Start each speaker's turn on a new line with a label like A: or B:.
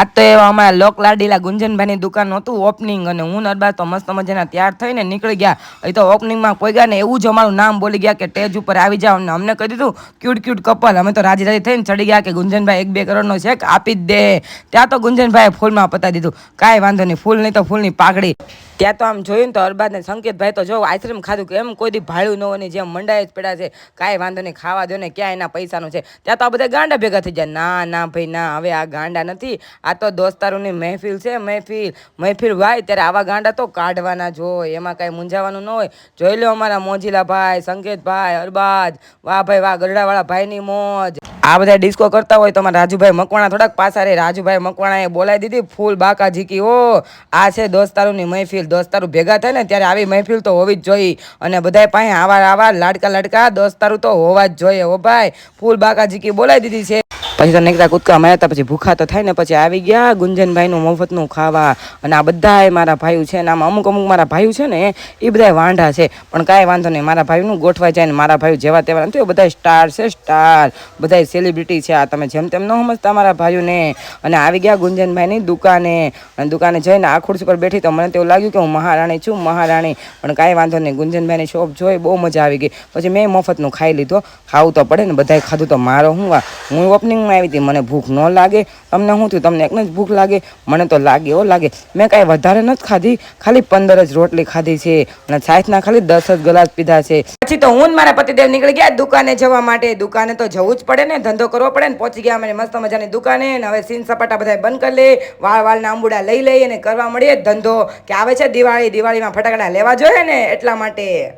A: આજ તો એવા અમારા લોક લાડીલા ગુંજનભાઈની દુકાન હતું ઓપનિંગ અને હું નરબા તો મસ્ત મજાના તૈયાર થઈને નીકળી ગયા. અહીં તો ઓપનિંગમાં કોઈ ગયા ને એવું જ અમારું નામ બોલી ગયા કે ટેજ ઉપર આવી જાઓ અને અમને કહી દીધું ક્યુટ ક્યુટ કપલ અમે તો રાજી રાજી થઈને ચડી ગયા કે ગુંજનભાઈ એક બે કરોડનો ચેક આપી જ દે. ત્યાં તો ગુંજનભાઈએ ફૂલમાં પતાવી દીધું. કાંઈ વાંધો નહીં, ફૂલ નહીં તો ફૂલની પાઘડી. ત્યાં તો આમ જોયું ને તો અરબાદને સંકેતભાઈ તો જો આઈસ્ક્રીમ ખાધું કે એમ કોઈ દી ભાડ્યું ન હોય જેમ મંડાય જ પડ્યા છે, કાંઈ વાંધો નહીં, ખાવા દો ને ક્યાં એના પૈસાનું છે. ત્યાં તો આ બધા ગાંડા ભેગા થઈ જાય ના ના ભાઈ, ના, હવે આ ગાંડા નથી. આ તો દોસ્તારોની મહેફિલ છે, મહેફિલ. મહેફિલ ભાઈ ત્યારે આવા ગાંડા તો કાઢવાના જ એમાં કાંઈ મૂંઝાવાનું ન હોય. જોઈ લો અમારા મોજીલા ભાઈ સંકેતભાઈ અરબાજ વાહ ભાઈ, વાહ, ગરડાવાળા ભાઈની મોજ. આ બધા ડિસ્કો કરતા હોય તો અમારા રાજુભાઈ મકવાણા થોડાક પાછા રે રાજુભાઈ મકવાણાએ બોલાવી દીધી, ફૂલ બાકા ઝીકી ઓ આ છે દોસ્તારોની મહેફિલ. દોસ્તારો ભેગા થાય ને ત્યારે આવી મહેફિલ તો હોવી જ જોઈએ. અને બધાય પાસે આવા આવા લાડકા લાડકા દોસ્તારો તો હોવા જ જોઈએ. હો ભાઈ, ફૂલ બાકા ઝીકી બોલાવી દીધી છે. પછી તો નીકળતા કૂદકા માર્યા પછી ભૂખા તો થાય ને, પછી આવી ગયા ગુંજનભાઈનું મફતનું ખાવા. અને આ બધાય મારા ભાઈઓ છે ને, આમાં અમુક અમુક મારા ભાઈઓ છે ને, એ બધાય વાંઢા છે. પણ કાંઈ વાંધો નહીં, મારા ભાઈનું ગોઠવાઈ જાય ને, મારા ભાઈઓ જેવા તેવા નથી. બધા સ્ટાર છે, સ્ટાર. બધાય સેલિબ્રિટી છે, આ તમે જેમ તેમ ન સમજતા મારા ભાઈઓને. અને આવી ગયા ગુંજનભાઈની દુકાને. અને દુકાને જઈને આ ખુરશી પર બેઠી તો મને તેવું લાગ્યું કે હું મહારાણી છું, મહારાણી. પણ કાંઈ વાંધો નહીં, ગુંજનભાઈની શોપ જોઈ બહુ મજા આવી ગઈ. પછી મેં મફતનું ખાઈ લીધો. ખાવું તો પડે ને બધાએ ખાધું તો મારો હું હું ઓપનિંગમાં આવી હતી. મને ભૂખ ન લાગે. તમને શું થયું? તમને એકને જ ભૂખ લાગે? મને તો લાગે એવો લાગે. મેં કાંઈ વધારે નથી ખાધી. ખાલી પંદર જ રોટલી ખાધી છે. અને સાઈઠના ખાલી દસ જ ગ્લાસ પીધા છે. પછી તો હું મારા પતિદેવ નીકળી ગયા દુકાને જવા માટે. દુકાને તો જવું જ પડે ને. ધંધો કરવો પડે ને. પહોંચી ગયા મને મસ્ત મજાની દુકાને. ને હવે સીન સપાટા બધા બંધ કરી લે. વાળ વાળના આંબુડા લઈ લઈ અને કરવા મળીએ ધંધો કે આવે છે દિવાળી? દિવાળીમાં ફટાકડા લેવા જોઈએ ને એટલા માટે.